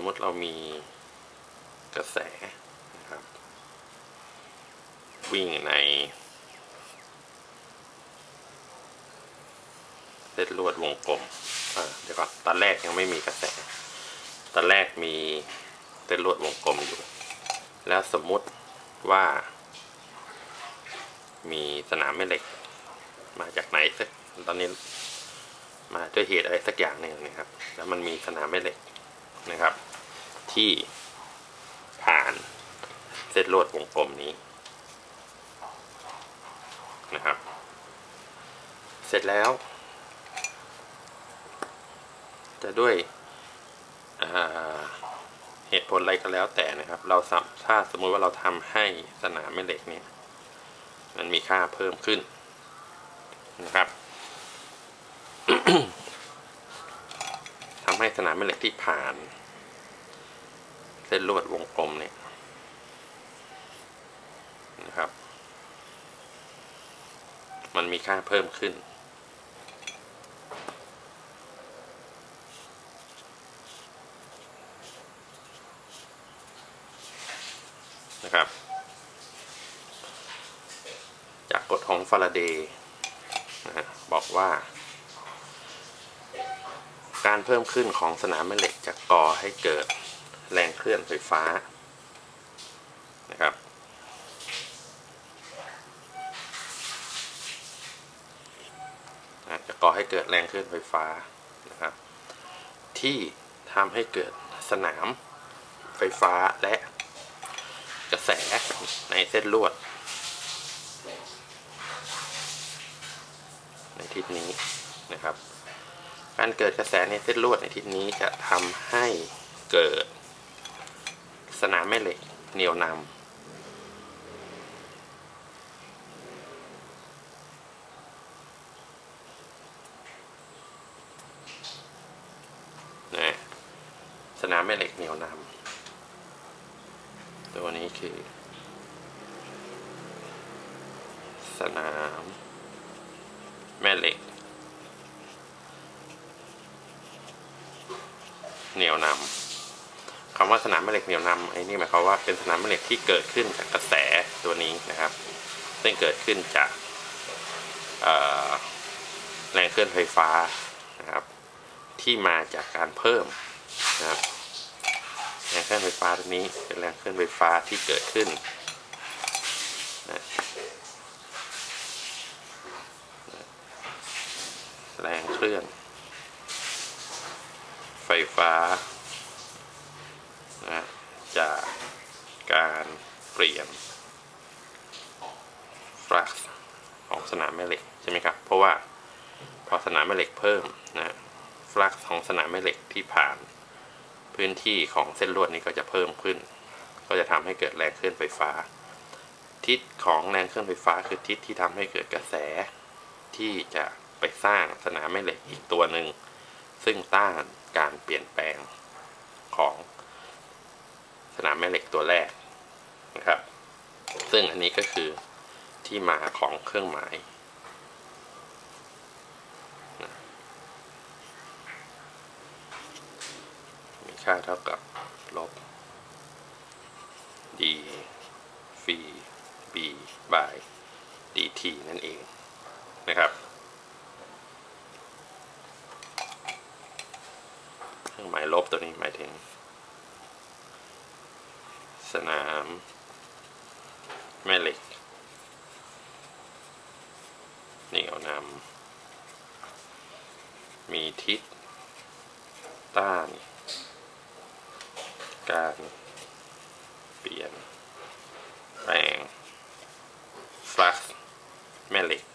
มมติเรามีกระแสนะครับ วิ่งใน เส้นลวดวงกลมเดี๋ยวก่อนตอนแรกยังไม่มีกระแส ตอนแรกมีเส้นลวดวงกลมอยู่ แล้วสมมุติว่า มีสนามแม่เหล็ก มาจากไหนสักตอนนี้มาด้วยเหตุอะไรสักอย่างหนึ่งนะครับ แล้วมันมีสนามแม่เหล็กนะครับ ที่ผ่านเส้นลวดวงกลมนี้นะครับ เสร็จแล้ว จะด้วยเหตุผลอะไรก็แล้วแต่นะครับ เราถ้าสมมุติว่าเราทำให้สนามแม่เหล็กเนี่ยมันมีค่าเพิ่มขึ้นนะครับทำให้สนามแม่เหล็กที่ผ่าน เส้นลวดวงกลมเนี่ยนะครับ มันมีค่าเพิ่มขึ้น นะครับ จากกฎของฟาราเดย์นะฮะบอกว่าการเพิ่มขึ้นของสนามแม่เหล็กจะก่อให้เกิด แรงเคลื่อนไฟฟ้านะครับ จะก่อให้เกิดแรงเคลื่อนไฟฟ้านะครับ ที่ทำให้เกิดสนามไฟฟ้าและกระแสในเส้นลวด ในทิศนี้นะครับ การเกิดกระแสในเส้นลวดในทิศนี้จะทำให้เกิด สนามแม่เหล็กเหนี่ยวนำนะสนามแม่เหล็กเหนี่ยวนำตัวนี้คือ สนาม แม่เหล็ก เหนี่ยวนำ คำว่าสนามแม่เหล็กเหนี่ยวนำไอ้นี่หมายความว่าเป็นสนามแม่เหล็กที่เกิดขึ้นจากกระแสตัวนี้นะครับ ซึ่งเกิดขึ้นจากแรงเคลื่อนไฟฟ้านะครับ ที่มาจากการเพิ่มนะครับแรงเคลื่อนไฟฟ้าตัวนี้เป็นแรงเคลื่อนไฟฟ้าที่เกิดขึ้นนะแรงเคลื่อน ไฟฟ้า นะจากการเปลี่ยนฟลักซ์ของสนามแม่เหล็กใช่ไหมครับ เพราะว่าพอสนามแม่เหล็กเพิ่มนะฟลักซ์ของสนามแม่เหล็กที่ผ่านพื้นที่ของเส้นลวดนี้ก็จะเพิ่มขึ้น ก็จะทำให้เกิดแรงเคลื่อนไฟฟ้า ทิศของแรงเคลื่อนไฟฟ้าคือทิศที่ทำให้เกิดกระแส ที่จะไปสร้างสนามแม่เหล็กอีกตัวหนึ่งซึ่งต้านการเปลี่ยนแปลง สนามแม่เหล็กตัวแรกนะครับ ซึ่งอันนี้ก็คือที่มาของเครื่องหมายมีค่าเท่ากับลบ d ฟี b by dt นั่นเองนะครับ เครื่องหมายลบตัวนี้หมายถึง นาม แม่เหล็กเหนี่ยวนำมีทิศ ต้าน การ เปลี่ยน แปลงฟลักแม่เหล็ก